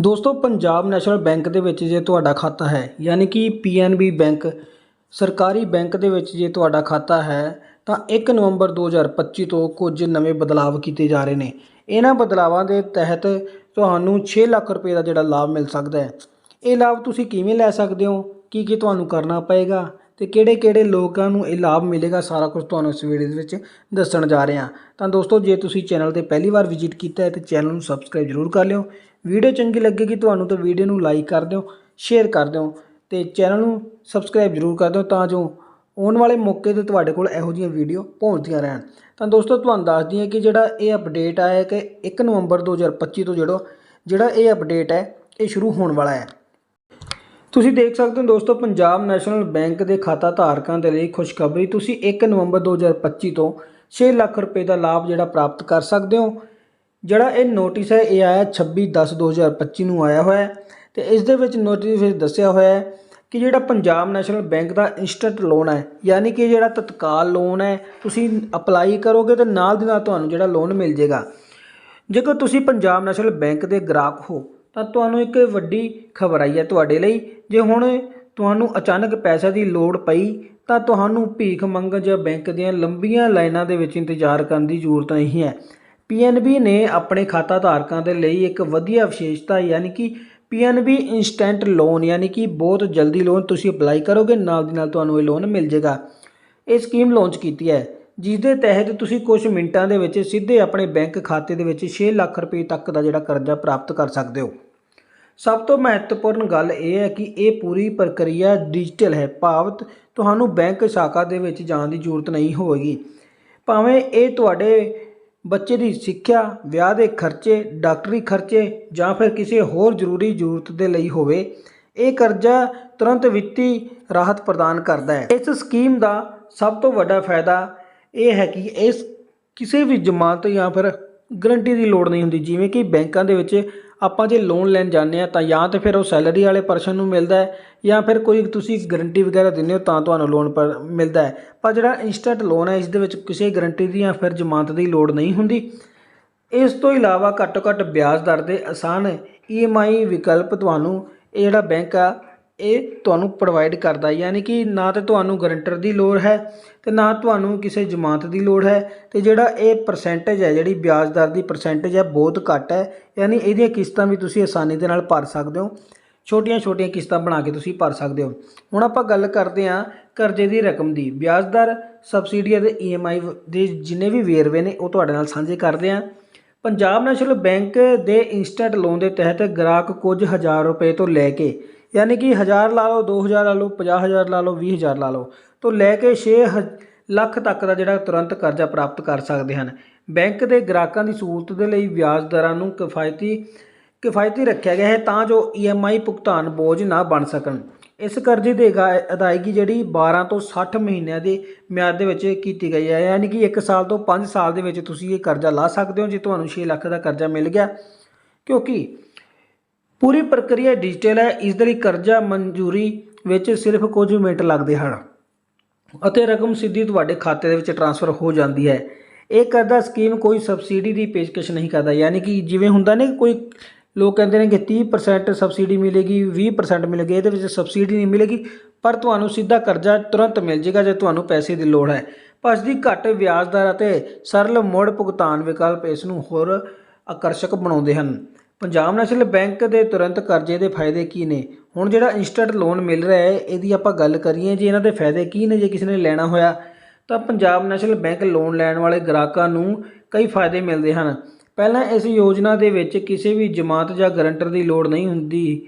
ਦੋਸਤੋ, Punjab national bank ਦੇ ਵਿੱਚ ਜੇ ਤੁਹਾਡਾ ਖਾਤਾ ਹੈ, ਯਾਨੀ ਕਿ ਪੀਐਨਬੀ ਬੈਂਕ, ਸਰਕਾਰੀ ਬੈਂਕ ਦੇ ਵਿੱਚ ਜੇ ਤੁਹਾਡਾ ਖਾਤਾ ਹੈ, ਤਾਂ 1 ਨਵੰਬਰ 2025 ਤੋਂ ਕੁਝ ਨਵੇਂ ਬਦਲਾਵ ਕੀਤੇ ਜਾ ਰਹੇ ਨੇ। ਇਹਨਾਂ ਬਦਲਾਵਾਂ ਦੇ ਤਹਿਤ ਤੁਹਾਨੂੰ 6 ਲੱਖ ਰੁਪਏ ਦਾ ਜਿਹੜਾ ਲਾਭ ਮਿਲ ਸਕਦਾ ਹੈ। ਇਹ ਲਾਭ ਤੁਸੀਂ ਕਿਵੇਂ ਲੈ ਸਕਦੇ ਹੋ? ਕੀ ਕੀ ਤੁਹਾਨੂੰ ਕਰਨਾ ਪਏਗਾ? ਅਤੇ ਕਿਹੜੇ ਕਿਹੜੇ ਲੋਕਾਂ ਨੂੰ ਇਹ ਲਾਭ ਮਿਲੇਗਾ ਸਾਰਾ ਕੁਝ ਤੁਹਾਨੂੰ ਇਸ ਵੀਡੀਓ ਦੇ ਵਿੱਚ ਦੱਸਣ ਜਾ ਰਹੇ ਹਾਂ। ਤਾਂ ਦੋਸਤੋ, ਜੇ ਤੁਸੀਂ ਚੈਨਲ ਤੇ ਪਹਿਲੀ ਵਾਰ ਵਿਜ਼ਿਟ ਕੀਤਾ ਹੈ, ਤਾਂ ਚੈਨਲ ਨੂੰ ਸਬਸਕ੍ਰਾਈਬ ਜ਼ਰੂਰ ਕਰ ਲਿਓ। ਵੀਡੀਓ ਚੰਗੀ ਲੱਗੇਗੀ ਤੁਹਾਨੂੰ ਤਾਂ ਵੀਡੀਓ ਨੂੰ ਲਾਈਕ ਕਰ ਦਿਓ ਸ਼ੇਅਰ ਕਰ ਦਿਓ ਤੇ ਚੈਨਲ ਨੂੰ ਸਬਸਕ੍ਰਾਈਬ ਜ਼ਰੂਰ ਕਰ ਦਿਓ ਤਾਂ ਜੋ ਆਉਣ ਵਾਲੇ ਮੌਕੇ ਤੇ ਤੁਹਾਡੇ ਕੋਲ ਇਹੋ ਜਿਹੀਆਂ ਵੀਡੀਓ ਪਹੁੰਚਦੀਆਂ ਰਹਿਣ। ਤਾਂ ਦੋਸਤੋ, ਤੁਹਾਨੂੰ ਦੱਸ ਦਈਏ ਕਿ ਜਿਹੜਾ ਇਹ ਅਪਡੇਟ ਆਇਆ ਹੈ ਕਿ 1 ਨਵੰਬਰ 2025 ਤੋਂ ਜਿਹੜਾ ਜਿਹੜਾ ਇਹ ਅਪਡੇਟ ਹੈ, ਇਹ ਸ਼ੁਰੂ ਹੋਣ ਵਾਲਾ ਹੈ। ਤੁਸੀਂ ਦੇਖ ਸਕਦੇ ਹੋ ਦੋਸਤੋ, ਪੰਜਾਬ ਨੈਸ਼ਨਲ ਬੈਂਕ ਦੇ ਖਾਤਾ ਧਾਰਕਾਂ ਦੇ ਲਈ ਖੁਸ਼ਖਬਰੀ। ਤੁਸੀਂ 1 ਨਵੰਬਰ 2025 ਤੋਂ 6 ਲੱਖ ਰੁਪਏ ਦਾ ਲਾਭ ਜਿਹੜਾ ਪ੍ਰਾਪਤ ਕਰ ਸਕਦੇ ਹੋ। ਜਿਹੜਾ ਇਹ ਨੋਟਿਸ ਹੈ, ਇਹ ਆਇਆ 26/10/2025 ਨੂੰ ਆਇਆ ਹੋਇਆ ਹੈ। ਤੇ ਇਸ ਦੇ ਵਿੱਚ ਨੋਟਿਸ ਵਿੱਚ ਦੱਸਿਆ ਹੋਇਆ ਹੈ ਕਿ ਜਿਹੜਾ ਪੰਜਾਬ ਨੈਸ਼ਨਲ ਬੈਂਕ ਦਾ ਇੰਸਟੈਂਟ ਲੋਨ ਹੈ, ਯਾਨੀ ਕਿ ਜਿਹੜਾ ਤਤਕਾਲ ਲੋਨ ਹੈ, ਤੁਸੀਂ ਅਪਲਾਈ ਕਰੋਗੇ ਤੇ ਨਾਲ ਦੀ ਨਾਲ ਤੁਹਾਨੂੰ ਜਿਹੜਾ ਲੋਨ ਮਿਲ ਜਾਏਗਾ। ਜੇਕਰ ਤੁਸੀਂ ਪੰਜਾਬ ਨੈਸ਼ਨਲ ਬੈਂਕ ਦੇ ਗ੍ਰਾਹਕ ਹੋ ਤਾਂ ਤੁਹਾਨੂੰ ਇੱਕ ਵੱਡੀ ਖਬਰ ਆਈ ਹੈ ਤੁਹਾਡੇ ਲਈ। ਜੇ ਹੁਣ ਤੁਹਾਨੂੰ ਅਚਾਨਕ ਪੈਸੇ ਦੀ ਲੋੜ ਪਈ, ਤਾਂ ਤੁਹਾਨੂੰ ਭੀਖ ਮੰਗਣ ਜਾਂ ਬੈਂਕ ਦੀਆਂ ਲੰਬੀਆਂ ਲਾਈਨਾਂ ਦੇ ਵਿੱਚ ਇੰਤਜ਼ਾਰ ਕਰਨ ਦੀ ਜ਼ਰੂਰਤ ਨਹੀਂ ਹੈ। ਪੀਐਨਬੀ ਨੇ ਆਪਣੇ ਖਾਤਾ ਧਾਰਕਾਂ ਦੇ ਲਈ ਇੱਕ ਵਧੀਆ ਵਿਸ਼ੇਸ਼ਤਾ, ਯਾਨੀ ਕਿ ਪੀਐਨਬੀ ਇਨਸਟੈਂਟ ਲੋਨ, ਯਾਨੀ ਕਿ ਬਹੁਤ ਜਲਦੀ ਲੋਨ ਤੁਸੀਂ ਅਪਲਾਈ ਕਰੋਗੇ, ਨਾਲ ਦੀ ਨਾਲ ਤੁਹਾਨੂੰ ਇਹ ਲੋਨ ਮਿਲ ਜਾਏਗਾ। ਇਹ ਸਕੀਮ ਲਾਂਚ ਕੀਤੀ ਹੈ। ਜਿਸ ਦੇ ਤਹਿਤ ਤੁਸੀਂ ਕੁਝ ਮਿੰਟਾਂ ਦੇ ਵਿੱਚ ਸਿੱਧੇ ਆਪਣੇ ਬੈਂਕ ਖਾਤੇ ਦੇ ਵਿੱਚ 6 ਲੱਖ ਰੁਪਏ ਤੱਕ ਦਾ ਜਿਹੜਾ ਕਰਜ਼ਾ ਪ੍ਰਾਪਤ ਕਰ ਸਕਦੇ ਹੋ। ਸਭ ਤੋਂ ਮਹੱਤਵਪੂਰਨ ਗੱਲ ਇਹ ਹੈ ਕਿ ਇਹ ਪੂਰੀ ਪ੍ਰਕਿਰਿਆ ਡਿਜੀਟਲ ਹੈ। ਭਾਵਤ ਤੁਹਾਨੂੰ ਬੈਂਕ ਸ਼ਾਖਾ ਦੇ ਵਿੱਚ ਜਾਣ ਦੀ ਜ਼ਰੂਰਤ ਨਹੀਂ ਹੋਵੇਗੀ। ਭਾਵੇਂ ਇਹ ਤੁਹਾਡੇ ਬੱਚੇ ਦੀ ਸਿੱਖਿਆ, ਵਿਆਹ ਦੇ ਖਰਚੇ, ਡਾਕਟਰੀ ਖਰਚੇ ਜਾਂ ਫਿਰ ਕਿਸੇ ਹੋਰ ਜ਼ਰੂਰੀ ਜ਼ਰੂਰਤ ਦੇ ਲਈ ਹੋਵੇ, ਇਹ ਕਰਜ਼ਾ ਤੁਰੰਤ ਵਿੱਤੀ ਰਾਹਤ ਪ੍ਰਦਾਨ ਕਰਦਾ ਹੈ। ਇਸ ਸਕੀਮ ਦਾ ਸਭ ਤੋਂ ਵੱਡਾ ਫਾਇਦਾ ਇਹ ਹੈ ਕਿ ਇਸ ਕਿਸੇ ਵੀ ਜ਼ਮਾਨਤ ਜਾਂ ਫਿਰ ਗਰੰਟੀ ਦੀ ਲੋੜ ਨਹੀਂ ਹੁੰਦੀ। ਜਿਵੇਂ ਕਿ ਬੈਂਕਾਂ ਦੇ ਵਿੱਚ ਆਪਾਂ ਜੇ ਲੋਨ ਲੈਣ ਜਾਂਦੇ ਆ ਤਾਂ ਜਾਂ ਤੇ ਫਿਰ ਉਹ ਸੈਲਰੀ ਵਾਲੇ ਪਰਸਨ ਨੂੰ ਮਿਲਦਾ ਹੈ ਜਾਂ ਫਿਰ ਕੋਈ ਤੁਸੀਂ ਗਰੰਟੀ ਵਗੈਰਾ ਦਿੰਦੇ ਹੋ ਤਾਂ ਤੁਹਾਨੂੰ ਲੋਨ ਪਰ ਮਿਲਦਾ ਹੈ। ਪਰ ਜਿਹੜਾ ਇੰਸਟੈਂਟ ਲੋਨ ਹੈ, ਇਸ ਦੇ ਵਿੱਚ ਕਿਸੇ ਗਰੰਟੀ ਦੀ ਜਾਂ ਫਿਰ ਜ਼ਮਾਨਤ ਦੀ ਲੋੜ ਨਹੀਂ ਹੁੰਦੀ। ਇਸ ਤੋਂ ਇਲਾਵਾ ਘੱਟੋ ਘੱਟ ਵਿਆਜ ਦਰ ਦੇ ਆਸਾਨ ਈਐਮਆਈ ਵਿਕਲਪ ਤੁਹਾਨੂੰ ਇਹ ਜਿਹੜਾ ਬੈਂਕ ਆ ਇਹ ਤੁਹਾਨੂੰ ਪ੍ਰੋਵਾਈਡ ਕਰਦਾ, ਯਾਨੀ ਕਿ ਨਾ ਤੇ ਤੁਹਾਨੂੰ ਗਰੰਟਰ ਦੀ ਲੋੜ ਹੈ ਤੇ ਨਾ ਤੁਹਾਨੂੰ ਕਿਸੇ ਜ਼ਮਾਨਤ ਦੀ ਲੋੜ ਹੈ ਤੇ ਜਿਹੜਾ ਇਹ ਪਰਸੈਂਟੇਜ ਹੈ, ਜਿਹੜੀ ਵਿਆਜ ਦਰ ਦੀ ਪਰਸੈਂਟੇਜ ਹੈ, ਬਹੁਤ ਘੱਟ ਹੈ, ਯਾਨੀ ਇਹਦੀਆਂ ਕਿਸ਼ਤਾਂ ਵੀ ਤੁਸੀਂ ਆਸਾਨੀ ਦੇ ਨਾਲ ਭਰ ਸਕਦੇ ਹੋ, ਛੋਟੀਆਂ-ਛੋਟੀਆਂ ਕਿਸ਼ਤਾਂ ਬਣਾ ਕੇ ਤੁਸੀਂ ਭਰ ਸਕਦੇ ਹੋ। ਹੁਣ ਆਪਾਂ ਗੱਲ ਕਰਦੇ ਹਾਂ ਕਰਜ਼ੇ ਦੀ ਰਕਮ ਦੀ, ਵਿਆਜ ਦਰ ਸਬਸਿਡੀਆਂ ਦੇ ਈਐਮਆਈ ਦੇ ਜਿੰਨੇ ਵੀ ਵੇਰਵੇ ਨੇ, ਉਹ ਤੁਹਾਡੇ ਨਾਲ ਸਾਂਝੇ ਕਰਦੇ ਹਾਂ। ਪੰਜਾਬ ਨੈਸ਼ਨਲ ਬੈਂਕ ਦੇ ਇੰਸਟੈਂਟ ਲੋਨ ਦੇ ਤਹਿਤ ਗ੍ਰਾਹਕ ਕੁਝ ਹਜ਼ਾਰ ਰੁਪਏ ਤੋਂ ਲੈ ਕੇ ਯਾਨੀ ਕਿ 1000 ਲਾ ਲਓ 2000 ਲਾ ਲਓ 50000 ਲਾ ਲਓ 20000 ਲਾ ਲਓ, ਤੋਂ ਲੈ ਕੇ 6 ਲੱਖ ਤੱਕ ਦਾ ਜਿਹੜਾ ਤੁਰੰਤ ਕਰਜ਼ਾ ਪ੍ਰਾਪਤ ਕਰ ਸਕਦੇ ਹਨ। ਬੈਂਕ ਦੇ ਗ੍ਰਾਹਕਾਂ ਦੀ ਸਹੂਲਤ ਦੇ ਲਈ ਵਿਆਜ ਦਰਾਂ ਨੂੰ ਕਿਫਾਇਤੀ ਕਿਫਾਇਤੀ ਰੱਖਿਆ ਗਿਆ ਹੈ ਤਾਂ ਜੋ ਈਐਮਆਈ ਭੁਗਤਾਨ ਬੋਝ ਨਾ ਬਣ ਸਕਣ। ਇਸ ਕਰਜ਼ੇ ਦੀ ਅਗਾ- ਅਦਾਇਗੀ ਜਿਹੜੀ 12 ਤੋਂ 60 ਮਹੀਨਿਆਂ ਦੀ ਮਿਆਦ ਦੇ ਵਿੱਚ ਕੀਤੀ ਗਈ ਹੈ। ਯਾਨੀ ਕਿ 1 ਸਾਲ ਤੋਂ 5 ਸਾਲ ਦੇ ਵਿੱਚ ਤੁਸੀਂ ਇਹ ਕਰਜ਼ਾ ਲਾ ਸਕਦੇ ਹੋ, ਜੇ ਤੁਹਾਨੂੰ 6 ਲੱਖ ਦਾ ਕਰਜ਼ਾ ਮਿਲ ਗਿਆ। ਕਿਉਂਕਿ ਪੂਰੀ ਪ੍ਰਕਿਰਿਆ ਡਿਜੀਟਲ ਹੈ, ਇਸ ਦੇ ਲਈ ਕਰਜ਼ਾ ਮਨਜ਼ੂਰੀ ਵਿੱਚ ਸਿਰਫ ਕੁਝ ਮਿੰਟ ਲੱਗਦੇ ਹਨ ਅਤੇ ਰਕਮ ਸਿੱਧੀ ਤੁਹਾਡੇ ਖਾਤੇ ਦੇ ਵਿੱਚ ਟ੍ਰਾਂਸਫਰ ਹੋ ਜਾਂਦੀ ਹੈ। ਇਹ ਕਰਜ਼ਾ ਸਕੀਮ ਕੋਈ ਸਬਸਿਡੀ ਦੀ ਪੇਸ਼ਕਸ਼ ਨਹੀਂ ਕਰਦਾ, ਯਾਨੀ ਕਿ ਜਿਵੇਂ ਹੁੰਦਾ ਨੇ ਕੋਈ ਲੋਕ ਕਹਿੰਦੇ ਨੇ ਕਿ 30% ਸਬਸਿਡੀ ਮਿਲੇਗੀ 20% ਮਿਲੇਗੀ, ਇਹਦੇ ਵਿੱਚ ਸਬਸਿਡੀ ਨਹੀਂ ਮਿਲੇਗੀ, ਪਰ ਤੁਹਾਨੂੰ ਸਿੱਧਾ ਕਰਜ਼ਾ ਤੁਰੰਤ ਮਿਲ ਜਾਏਗਾ ਜੇ ਤੁਹਾਨੂੰ ਪੈਸੇ ਦੀ ਲੋੜ ਹੈ। ਪਰ ਇਸ ਦੀ ਘੱਟ ਵਿਆਜ ਦਰ ਅਤੇ ਸਰਲ ਮੁੜ ਭੁਗਤਾਨ ਵਿਕਲਪ ਇਸ ਨੂੰ ਹੋਰ ਆਕਰਸ਼ਕ ਬਣਾਉਂਦੇ ਹਨ। ਪੰਜਾਬ ਨੈਸ਼ਨਲ ਬੈਂਕ ਦੇ ਤੁਰੰਤ ਕਰਜ਼ੇ ਦੇ ਫਾਇਦੇ ਕੀ ਨੇ? ਹੁਣ ਜਿਹੜਾ ਇੰਸਟੈਂਟ ਲੋਨ ਮਿਲ ਰਿਹਾ ਹੈ, ਇਹਦੀ ਆਪਾਂ ਗੱਲ ਕਰੀਏ ਜੇ ਇਹਨਾਂ ਦੇ ਫਾਇਦੇ ਕੀ ਨੇ, ਜੇ ਕਿਸੇ ਨੇ ਲੈਣਾ ਹੋਇਆ, ਤਾਂ ਪੰਜਾਬ ਨੈਸ਼ਨਲ ਬੈਂਕ ਲੋਨ ਲੈਣ ਵਾਲੇ ਗ੍ਰਾਹਕਾਂ ਨੂੰ ਕਈ ਫਾਇਦੇ ਮਿਲਦੇ ਹਨ। ਪਹਿਲਾਂ ਇਸ ਯੋਜਨਾ ਦੇ ਵਿੱਚ ਕਿਸੇ ਵੀ ਜਮਾਤ ਜਾਂ ਗਰੰਟਰ ਦੀ ਲੋੜ ਨਹੀਂ ਹੁੰਦੀ,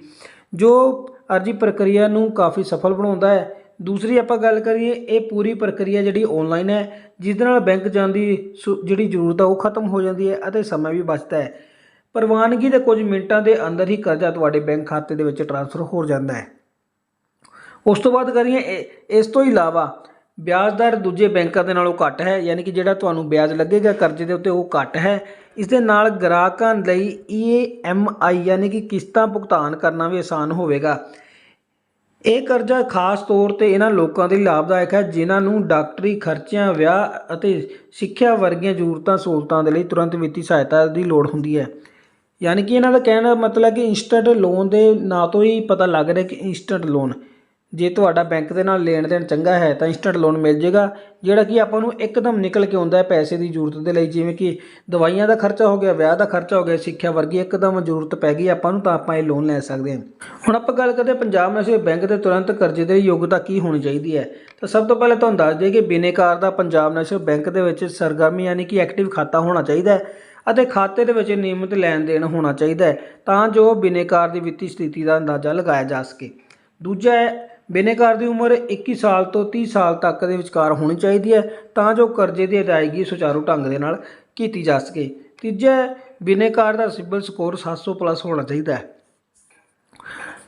ਜੋ ਅਰਜੀ ਪ੍ਰਕਿਰਿਆ ਨੂੰ ਕਾਫੀ ਸਫਲ ਬਣਾਉਂਦਾ ਹੈ। ਦੂਸਰੀ ਆਪਾਂ ਗੱਲ ਕਰੀਏ, ਇਹ ਪੂਰੀ ਪ੍ਰਕਿਰਿਆ ਜਿਹੜੀ ਆਨਲਾਈਨ ਹੈ, ਜਿਸ ਦੇ ਨਾਲ ਬੈਂਕ ਜਾਣ ਦੀ ਸੁ- ਜਿਹੜੀ ਜ਼ਰੂਰਤ ਆ, ਉਹ ਖਤਮ ਹੋ ਜਾਂਦੀ ਹੈ ਅਤੇ ਸਮਾਂ ਵੀ ਬਚਦਾ ਹੈ। ਪ੍ਰਵਾਨਗੀ ਦੇ ਕੁਝ ਮਿੰਟਾਂ ਦੇ ਅੰਦਰ ਹੀ ਕਰਜ਼ਾ ਤੁਹਾਡੇ ਬੈਂਕ ਖਾਤੇ ਦੇ ਵਿੱਚ ਟ੍ਰਾਂਸਫਰ ਹੋ ਜਾਂਦਾ ਹੈ। ਉਸ ਤੋਂ ਬਾਅਦ ਕਰੀਏ ਇਹ- ਇਸ ਤੋਂ ਇਲਾਵਾ ਵਿਆਜ ਦਰ ਦੂਜੇ ਬੈਂਕਾਂ ਦੇ ਨਾਲੋਂ ਘੱਟ ਹੈ, ਯਾਨੀ ਕਿ ਜਿਹੜਾ ਤੁਹਾਨੂੰ ਵਿਆਜ ਲੱਗੇਗਾ ਕਰਜ਼ੇ ਦੇ ਉੱਤੇ ਉਹ ਘੱਟ ਹੈ। ਇਸ ਦੇ ਨਾਲ ਗ੍ਰਾਹਕਾਂ ਲਈ ਈਐਮਆਈ ਯਾਨੀ ਕਿ ਕਿਸ਼ਤਾਂ ਭੁਗਤਾਨ ਕਰਨਾ ਵੀ ਆਸਾਨ ਹੋਵੇਗਾ। ਇਹ ਕਰਜ਼ਾ ਖਾਸ ਤੌਰ ਤੇ ਇਹਨਾਂ ਲੋਕਾਂ ਲਈ ਲਾਭਦਾਇਕ ਹੈ, ਜਿਨ੍ਹਾਂ ਨੂੰ ਡਾਕਟਰੀ ਖਰਚਿਆਂ, ਵਿਆਹ ਅਤੇ ਸਿੱਖਿਆ ਵਰਗੀਆਂ ਜ਼ਰੂਰਤਾਂ ਸਹੂਲਤਾਂ ਦੇ ਲਈ ਤੁਰੰਤ ਵਿੱਤੀ ਸਹਾਇਤਾ ਦੀ ਲੋੜ ਹੁੰਦੀ ਹੈ। ਯਾਨੀ ਕਿ ਇਹਨਾਂ ਦਾ ਕਹਿਣ ਦਾ ਮਤਲਬ ਕਿ ਇੰਸਟੈਂਟ ਲੋਨ ਦੇ ਨਾਂ ਤੋਂ ਹੀ ਪਤਾ ਲੱਗ ਰਿਹਾ ਕਿ ਇੰਸਟੈਂਟ ਲੋਨ ਜੇ ਤੁਹਾਡਾ ਬੈਂਕ ਦੇ ਨਾਲ ਲੈਣ ਦੇਣ ਚੰਗਾ ਹੈ ਤਾਂ ਇੰਸਟੈਂਟ ਲੋਨ ਮਿਲ ਜੇਗਾ ਜਿਹੜਾ ਕਿ ਆਪਾਂ ਨੂੰ ਇੱਕਦਮ ਨਿਕਲ ਕੇ ਆਉਂਦਾ ਹੈ ਪੈਸੇ ਦੀ ਜ਼ਰੂਰਤ ਦੇ ਲਈ, ਜਿਵੇਂ ਕਿ ਦਵਾਈਆਂ ਦਾ ਖਰਚਾ ਹੋ ਗਿਆ, ਵਿਆਹ ਦਾ ਖਰਚਾ ਹੋ ਗਿਆ, ਸਿੱਖਿਆ ਵਰਗੀ ਇੱਕਦਮ ਜ਼ਰੂਰਤ ਪੈ ਗਈ, ਆਪਾਂ ਨੂੰ ਤਾਂ ਆਪਾਂ ਇਹ ਲੋਨ ਲੈ ਸਕਦੇ ਹਾਂ। ਹੁਣ ਆਪਾਂ ਗੱਲ ਕਰਦੇ ਹਾਂ ਪੰਜਾਬ ਨੈਸ਼ਨਲ ਬੈਂਕ ਦੇ ਤੁਰੰਤ ਕਰਜ਼ੇ ਦੇ ਯੋਗਤਾ ਕੀ ਹੋਣੀ ਚਾਹੀਦੀ ਹੈ। ਤਾਂ ਸਭ ਤੋਂ ਪਹਿਲਾਂ ਤੁਹਾਨੂੰ ਦੱਸ ਦਈਏ ਕਿ ਬਿਨੇਕਾਰ ਦਾ ਪੰਜਾਬ ਨੈਸ਼ਨਲ ਬੈਂਕ ਦੇ ਵਿੱਚ ਸਰਗਰਮੀ, ਯਾਨੀ ਕਿ ਐਕਟਿਵ ਖਾਤਾ ਹੋਣਾ ਚਾਹੀਦਾ ਹੈ। ਅਤੇ ਖਾਤੇ ਦੇ ਵਿੱਚ ਨਿਯਮਿਤ ਲੈਣ ਦੇਣ ਹੋਣਾ ਚਾਹੀਦਾ ਹੈ, ਤਾਂ ਜੋ ਬਿਨੇਕਾਰ ਦੀ ਵਿੱਤੀ ਸਥਿਤੀ ਦਾ ਅੰਦਾਜ਼ਾ ਲਗਾਇਆ ਜਾ ਸਕੇ। ਦੂਜਾ ਹੈ ਬਿਨੇਕਾਰ ਦੀ ਉਮਰ 21 ਸਾਲ ਤੋਂ 30 ਸਾਲ ਤੱਕ ਦੇ ਵਿਚਕਾਰ ਹੋਣੀ ਚਾਹੀਦੀ ਹੈ, ਤਾਂ ਜੋ ਕਰਜ਼ੇ ਦੀ ਅਦਾਇਗੀ ਸੁਚਾਰੂ ਢੰਗ ਦੇ ਨਾਲ ਕੀਤੀ ਜਾ ਸਕੇ। ਤੀਜਾ ਹੈ ਬਿਨੇਕਾਰ ਦਾ ਸਿਬਲ ਸਕੋਰ 700 ਪਲੱਸ ਹੋਣਾ ਚਾਹੀਦਾ ਹੈ।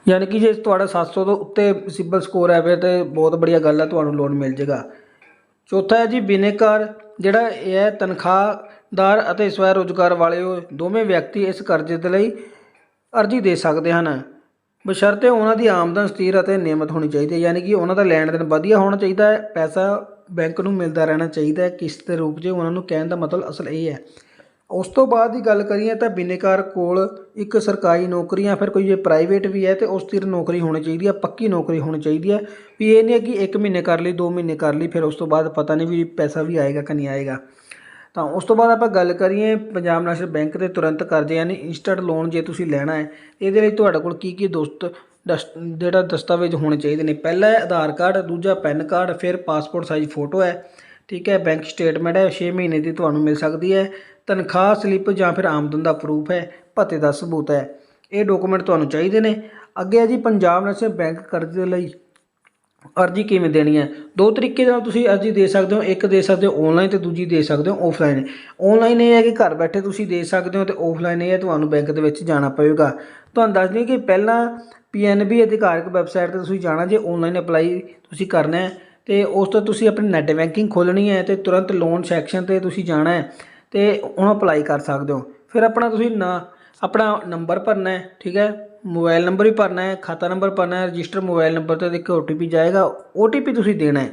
ਯਾਨੀ ਕਿ ਜੇ ਤੁਹਾਡਾ 700 ਤੋਂ ਉੱਤੇ ਸਿਬਲ ਸਕੋਰ ਹੈ, ਫਿਰ ਤੇ ਬਹੁਤ ਬੜੀਆ ਗੱਲ ਹੈ, ਤੁਹਾਨੂੰ ਲੋਨ ਮਿਲ ਜੇਗਾ। ਚੌਥਾ ਹੈ ਜੀ ਬਿਨੇਕਾਰ ਜਿਹੜਾ ਇਹ ਹੈ, ਤਨਖਾਹ ਦਾਰ ਅਤੇ ਸਵੈ ਰੋਜ਼ਗਾਰ ਵਾਲੇ ਉਹ ਦੋਵੇਂ ਵਿਅਕਤੀ ਇਸ ਕਰਜ਼ੇ ਦੇ ਲਈ ਅਰਜ਼ੀ ਦੇ ਸਕਦੇ ਹਨ। ਬਸ਼ਰਤੇ ਉਹਨਾਂ ਦੀ ਆਮਦਨ ਸਥਿਰ ਅਤੇ ਨਿਯਮਤ ਹੋਣੀ ਚਾਹੀਦੀ ਹੈ, ਯਾਨੀ ਕਿ ਉਹਨਾਂ ਦਾ ਲੈਣ ਦੇਣ ਵਧੀਆ ਹੋਣਾ ਚਾਹੀਦਾ ਹੈ, ਪੈਸਾ ਬੈਂਕ ਨੂੰ ਮਿਲਦਾ ਰਹਿਣਾ ਚਾਹੀਦਾ ਹੈ, ਕਿਸ਼ਤ ਦੇ ਰੂਪ 'ਚ ਉਹਨਾਂ ਨੂੰ ਕਹਿਣ ਦਾ ਮਤਲਬ ਅਸਲ ਇਹ ਹੈ। ਉਸ ਤੋਂ ਬਾਅਦ ਦੀ ਗੱਲ ਕਰੀਏ ਤਾਂ ਬਿਨੇਕਾਰ ਕੋਲ ਇੱਕ ਸਰਕਾਰੀ ਨੌਕਰੀ ਜਾਂ ਫਿਰ ਕੋਈ ਜੇ ਪ੍ਰਾਈਵੇਟ ਵੀ ਹੈ ਤੇ ਉਸ ਦੀ ਨੌਕਰੀ ਹੋਣੀ ਚਾਹੀਦੀ ਹੈ, ਪੱਕੀ ਨੌਕਰੀ ਹੋਣੀ ਚਾਹੀਦੀ ਹੈ। ਵੀ ਇਹ ਨਹੀਂ ਹੈ ਕਿ 1 ਮਹੀਨੇ ਕਰ ਲਈ 2 ਮਹੀਨੇ ਕਰ ਲਈ, ਫਿਰ ਉਸ ਤੋਂ ਬਾਅਦ ਪਤਾ ਨਹੀਂ ਵੀ ਪੈਸਾ ਵੀ ਆਏਗਾ ਕਿ ਨਹੀਂ ਆਏਗਾ। ਤਾਂ ਉਸ ਤੋਂ ਬਾਅਦ ਆਪਾਂ ਗੱਲ ਕਰੀਏ ਪੰਜਾਬ ਨੈਸ਼ਨਲ ਬੈਂਕ ਦੇ ਤੁਰੰਤ ਕਰਜ਼ੇ, ਯਾਨੀ ਇੰਸਟੈਂਟ ਲੋਨ ਜੇ ਤੁਸੀਂ ਲੈਣਾ ਹੈ, ਇਹਦੇ ਲਈ ਤੁਹਾਡੇ ਕੋਲ ਕੀ ਕੀ ਦੋਸਤ ਦਸ, ਜਿਹੜਾ ਦਸਤਾਵੇਜ਼ ਹੋਣੇ ਚਾਹੀਦੇ ਨੇ? ਪਹਿਲਾ ਹੈ ਆਧਾਰ ਕਾਰਡ, ਦੂਜਾ ਪੈਨ ਕਾਰਡ, ਫਿਰ ਪਾਸਪੋਰਟ ਸਾਈਜ਼ ਫੋਟੋ ਹੈ, ਠੀਕ ਹੈ, ਬੈਂਕ ਸਟੇਟਮੈਂਟ ਹੈ 6 ਮਹੀਨੇ ਦੀ ਤੁਹਾਨੂੰ ਮਿਲ ਸਕਦੀ ਹੈ, ਤਨਖਾਹ, ਸਲਿੱਪ ਜਾਂ ਫਿਰ ਆਮਦਨ ਦਾ ਪ੍ਰੂਫ ਹੈ, ਭੱਤੇ ਦਾ ਸਬੂਤ ਹੈ। ਇਹ ਡਾਕੂਮੈਂਟ ਤੁਹਾਨੂੰ ਚਾਹੀਦੇ ਨੇ। ਅੱਗੇ ਹੈ ਜੀ, ਪੰਜਾਬ ਨੈਸ਼ਨਲ ਬੈਂਕ ਕਰਜ਼ੇ ਲਈ ਅਰਜ਼ੀ ਕਿਵੇਂ ਦੇਣੀ ਹੈ? ਦੋ ਤਰੀਕੇ ਨਾਲ ਤੁਸੀਂ ਅਰਜ਼ੀ ਦੇ ਸਕਦੇ ਹੋ, ਇੱਕ ਦੇ ਸਕਦੇ ਹੋ ਆਨਲਾਈਨ ਤੇ ਦੂਜੀ ਦੇ ਸਕਦੇ ਹੋ ਆਫਲਾਈਨ ਆਨਲਾਈਨ ਇਹ ਹੈ ਕਿ ਘਰ ਬੈਠੇ ਤੁਸੀਂ ਦੇ ਸਕਦੇ ਹੋ ਤੇ ਆਫਲਾਈਨ ਇਹ ਹੈ ਤੁਹਾਨੂੰ ਬੈਂਕ ਦੇ ਵਿੱਚ ਜਾਣਾ ਪਵੇਗਾ। ਤੁਹਾਨੂੰ ਦੱਸ ਦਈਏ ਕਿ ਪਹਿਲਾਂ ਪੀਐਨਬੀ ਅਧਿਕਾਰਕ ਵੈਬਸਾਈਟ ਤੇ ਤੁਸੀਂ ਜਾਣਾ, ਜੇ ਆਨਲਾਈਨ ਅਪਲਾਈ ਤੁਸੀਂ ਕਰਨਾ ਹੈ, ਤੇ ਉਸ ਤੋਂ ਤੁਸੀਂ ਆਪਣੀ ਨੈਟ ਬੈਂਕਿੰਗ ਖੋਲਣੀ ਹੈ ਤੇ ਤੁਰੰਤ ਲੋਨ ਸੈਕਸ਼ਨ ਤੇ ਤੁਸੀਂ ਜਾਣਾ ਹੈ ਤੇ ਉਹਨੂੰ ਅਪਲਾਈ ਕਰ ਸਕਦੇ ਹੋ। ਫਿਰ ਆਪਣਾ ਤੁਸੀਂ ਨਾ, ਆਪਣਾ ਨੰਬਰ ਭਰਨਾ ਹੈ, ਠੀਕ ਹੈ? ਮੋਬਾਈਲ ਨੰਬਰ ਵੀ ਭਰਨਾ ਹੈ, ਖਾਤਾ ਨੰਬਰ ਭਰਨਾ ਹੈ, ਰਜਿਸਟਰ ਮੋਬਾਈਲ ਨੰਬਰ ਤੇ ਇੱਕ ਓਟੀਪੀ ਜਾਏਗਾ ਓਟੀਪੀ ਤੁਸੀਂ ਦੇਣਾ ਹੈ।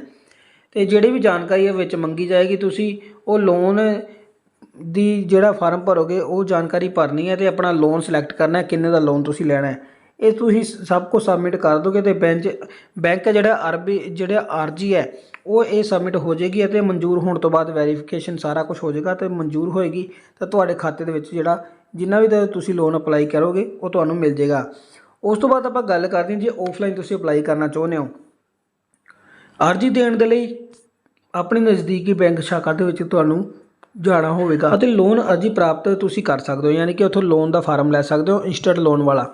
ਤੇ ਜਿਹੜੀ ਵੀ ਜਾਣਕਾਰੀ ਇਹ ਵਿੱਚ ਮੰਗੀ ਜਾਏਗੀ ਤੁਸੀਂ, ਉਹ ਲੋਨ ਦੀ ਜਿਹੜਾ ਫਾਰਮ ਭਰੋਗੇ, ਉਹ ਜਾਣਕਾਰੀ ਭਰਨੀ ਹੈ ਤੇ ਆਪਣਾ ਲੋਨ ਸਿਲੈਕਟ ਕਰਨਾ ਹੈ, ਕਿੰਨੇ ਦਾ ਲੋਨ ਤੁਸੀਂ ਲੈਣਾ ਹੈ। ਇਹ ਤੁਸੀਂ ਸਭ ਕੁਝ ਸਬਮਿਟ ਕਰ ਦੋਗੇ ਤੇ ਬੈਂਕ ਬੈਂਕ ਜਿਹੜਾ ਅਰਬੀ ਜਿਹੜਾ ਆਰਜੀ ਹੈ ਉਹ ਇਹ ਸਬਮਿਟ ਹੋ ਜਾਏਗੀ ਅਤੇ ਮਨਜ਼ੂਰ ਹੋਣ ਤੋਂ ਬਾਅਦ ਵੈਰੀਫਿਕੇਸ਼ਨ ਸਾਰਾ ਕੁਝ ਹੋ ਜਾਏਗਾ ਤੇ ਮਨਜ਼ੂਰ ਹੋਏਗੀ, ਤਾਂ ਤੁਹਾਡੇ ਖਾਤੇ ਦੇ ਵਿੱਚ ਜਿਹੜਾ ਜਿੰਨਾ ਵੀ ਤੁਸੀਂ ਲੋਨ ਅਪਲਾਈ ਕਰੋਗੇ, ਉਹ ਤੁਹਾਨੂੰ ਮਿਲ ਜਾਏਗਾ। ਉਸ ਤੋਂ ਬਾਅਦ ਆਪਾਂ ਗੱਲ ਕਰਦੇ ਹਾਂ, ਜੇ ਆਫਲਾਈਨ ਤੁਸੀਂ ਅਪਲਾਈ ਕਰਨਾ ਚਾਹੁੰਦੇ ਹੋ। ਅਰਜ਼ੀ ਦੇਣ ਦੇ ਲਈ ਆਪਣੇ ਨਜ਼ਦੀਕੀ ਬੈਂਕ ਸ਼ਾਖਾ ਦੇ ਵਿੱਚ ਤੁਹਾਨੂੰ ਜਾਣਾ ਹੋਵੇਗਾ ਅਤੇ ਲੋਨ ਅਰਜ਼ੀ ਪ੍ਰਾਪਤ ਤੁਸੀਂ ਕਰ ਸਕਦੇ ਹੋ, ਯਾਨੀ ਕਿ ਉੱਥੋਂ ਲੋਨ ਦਾ ਫਾਰਮ ਲੈ ਸਕਦੇ ਹੋ ਇੰਸਟੈਂਟ ਲੋਨ ਵਾਲਾ।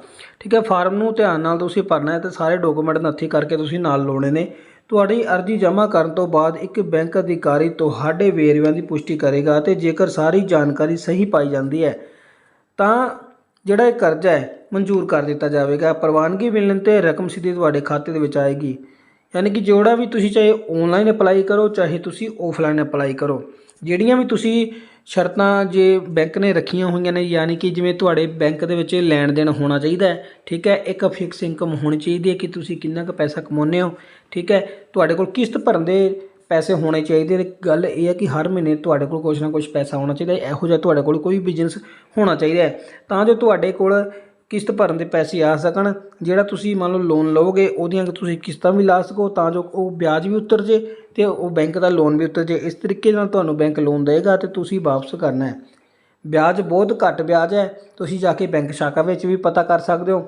ਠੀਕ ਹੈ ਫਾਰਮ ਨੂੰ ਧਿਆਨ ਨਾਲ ਤੁਸੀਂ ਭਰਨਾ ਹੈ ਤੇ ਸਾਰੇ ਡਾਕੂਮੈਂਟ ਨੱਥੀ ਕਰਕੇ ਤੁਸੀਂ ਨਾਲ ਲਾਉਣੇ ਨੇ। ਤੁਹਾਡੀ ਅਰਜ਼ੀ ਜਮ੍ਹਾਂ ਕਰਨ ਤੋਂ ਬਾਅਦ ਇੱਕ ਬੈਂਕ ਅਧਿਕਾਰੀ ਤੁਹਾਡੇ ਵੇਰਵਿਆਂ ਦੀ ਪੁਸ਼ਟੀ ਕਰੇਗਾ ਅਤੇ ਜੇਕਰ ਸਾਰੀ ਜਾਣਕਾਰੀ ਸਹੀ ਪਾਈ ਜਾਂਦੀ ਹੈ, ਤਾਂ ਜਿਹੜਾ ਇਹ ਕਰਜ਼ਾ ਹੈ, ਮਨਜ਼ੂਰ ਕਰ ਦਿੱਤਾ ਜਾਵੇਗਾ। ਪ੍ਰਵਾਨਗੀ ਮਿਲਣ ਤੇ ਰਕਮ ਸਿੱਧੀ ਤੁਹਾਡੇ ਖਾਤੇ ਦੇ ਵਿੱਚ ਆਏਗੀ। ਯਾਨੀ ਕਿ ਜਿਹੜਾ ਵੀ ਤੁਸੀਂ ਚਾਹੇ ਆਨਲਾਈਨ ਅਪਲਾਈ ਕਰੋ, ਚਾਹੇ ਤੁਸੀਂ ਆਫਲਾਈਨ ਅਪਲਾਈ ਕਰੋ। ਜਿਹੜੀਆਂ ਵੀ ਤੁਸੀਂ ਸ਼ਰਤਾਂ ਜੇ ਬੈਂਕ ਨੇ ਰੱਖੀਆਂ ਹੋਈਆਂ ਨੇ, ਯਾਨੀ ਕਿ ਜਿਵੇਂ ਤੁਹਾਡੇ ਬੈਂਕ ਦੇ ਵਿੱਚ ਲੈਣ ਦੇਣ ਹੋਣਾ ਚਾਹੀਦਾ ਹੈ, ਠੀਕ ਹੈ? ਇੱਕ ਫਿਕਸ ਇਨਕਮ ਹੋਣੀ ਚਾਹੀਦੀ ਹੈ ਕਿ ਤੁਸੀਂ ਕਿੰਨਾ ਕੁ ਪੈਸਾ ਕਮਾਉਂਦੇ ਹੋ, ਠੀਕ ਹੈ? ਤੁਹਾਡੇ ਕੋਲ ਕਿਸ਼ਤ ਭਰਨ ਦੇ ਪੈਸੇ ਹੋਣੇ ਚਾਹੀਦੇ ਨੇ। ਗੱਲ ਇਹ ਹੈ ਕਿ ਹਰ ਮਹੀਨੇ ਤੁਹਾਡੇ ਕੋਲ ਕੁਝ ਨਾ ਕੁਝ ਪੈਸਾ ਹੋਣਾ ਚਾਹੀਦਾ ਇਹੋ ਜਿਹਾ ਤੁਹਾਡੇ ਕੋਲ ਕੋਈ ਬਿਜ਼ਨਸ ਹੋਣਾ ਚਾਹੀਦਾ ਹੈ। ਤਾਂ ਜੋ ਤੁਹਾਡੇ ਕੋਲ ਕਿਸ਼ਤ ਭਰਨ ਦੇ ਪੈਸੇ ਆ ਸਕਣ, ਜਿਹੜਾ ਤੁਸੀਂ ਮੰਨ ਲਓ ਲੋਨ ਲਓਗੇ ਉਹਦੀਆਂ ਤੁਸੀਂ ਕਿਸ਼ਤਾਂ ਵੀ ਲਾ ਸਕੋ, ਤਾਂ ਜੋ ਉਹ ਵਿਆਜ ਵੀ ਉਤਰ ਜੇ ਤੇ ਉਹ ਬੈਂਕ ਦਾ ਲੋਨ ਵੀ ਉਤਰ ਜੇ। ਇਸ ਤਰੀਕੇ ਨਾਲ ਤੁਹਾਨੂੰ ਬੈਂਕ ਲੋਨ ਦੇਗਾ ਤੇ ਤੁਸੀਂ ਵਾਪਸ ਕਰਨਾ ਹੈ। ਵਿਆਜ ਬਹੁਤ ਘੱਟ ਵਿਆਜ ਹੈ, ਤੁਸੀਂ ਜਾ ਕੇ ਬੈਂਕ ਸ਼ਾਖਾ ਵਿੱਚ ਵੀ ਪਤਾ ਕਰ ਸਕਦੇ ਹੋ।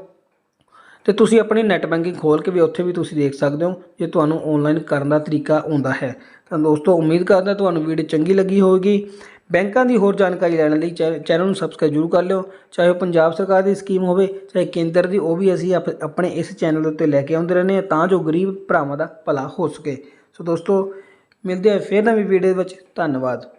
ਤੇ ਤੁਸੀਂ ਆਪਣੀ ਨੈਟ ਬੈਂਕਿੰਗ ਖੋਲ ਕੇ ਵੀ ਉੱਥੇ ਵੀ ਤੁਸੀਂ ਦੇਖ ਸਕਦੇ ਹੋ, ਜੇ ਤੁਹਾਨੂੰ ਆਨਲਾਈਨ ਕਰਨ ਦਾ ਤਰੀਕਾ ਆਉਂਦਾ ਹੈ। ਤਾਂ ਦੋਸਤੋ, ਉਮੀਦ ਕਰਦਾ ਤੁਹਾਨੂੰ ਵੀਡੀਓ ਚੰਗੀ ਲੱਗੀ ਹੋਵੇਗੀ। ਬੈਂਕਾਂ ਦੀ ਹੋਰ ਜਾਣਕਾਰੀ ਲੈਣ ਲਈ ਚੈ- ਚੈਨਲ ਨੂੰ ਸਬਸਕ੍ਰਾਈਬ ਜ਼ਰੂਰ ਕਰ ਲਿਓ। ਚਾਹੇ ਉਹ ਪੰਜਾਬ ਸਰਕਾਰ ਦੀ ਸਕੀਮ ਹੋਵੇ, ਚਾਹੇ ਕੇਂਦਰ ਦੀ, ਉਹ ਵੀ ਅਸੀਂ ਆਪ- ਆਪਣੇ ਇਸ ਚੈਨਲ ਦੇ ਉੱਤੇ ਲੈ ਕੇ ਆਉਂਦੇ ਰਹਿੰਦੇ ਹਾਂ ਤਾਂ ਜੋ ਗਰੀਬ ਭਰਾਵਾਂ ਦਾ ਭਲਾ ਹੋ ਸਕੇ। ਸੋ ਦੋਸਤੋ, ਮਿਲਦੇ ਹਾਂ ਫਿਰ ਨਵੀਂ ਵੀਡੀਓ ਵਿੱਚ। ਧੰਨਵਾਦ।